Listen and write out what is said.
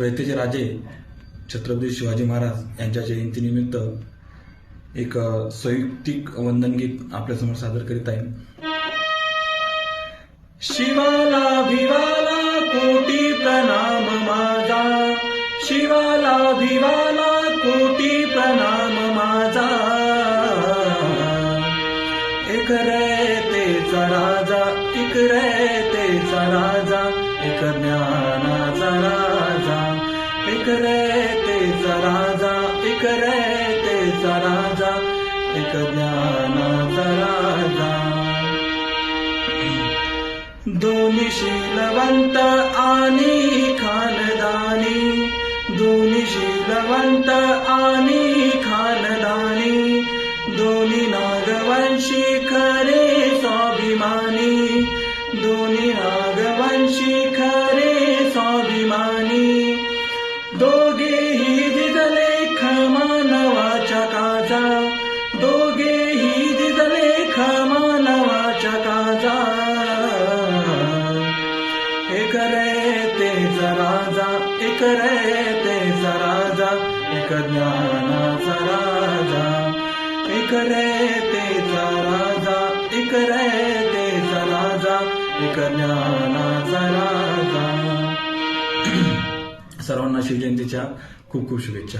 रयतेचे राजे छत्रपती शिवाजी महाराज यांच्या जयंतीनिमित्त एक संयुक्तिक वंदन गीत आपल्यासमोर सादर करीत आहे. शिवाला भिवाला कोटी प्रणाम माझा. शिवाला भिवाला कोटी प्रणाम माझा. एक रयतेचा राजा एक रयतेचा राजा एक ज्ञाना चला जा राजा ते जरा जा एक ज्ञाना जरा जा दोन्ही शीलवंत आणि खानदानी दोन्ही शीलवंत आणि खानदानी दोन्ही नागवंशी खरे स्वाभिमानी दोन्ही करे ते राजा एक ज्ञानाचा राजा. एक रे तेचा राजा एक रे तेचा राजा एक ज्ञानाचा राजा. सर्वांना शिवजयंतीच्या खूप खूप शुभेच्छा.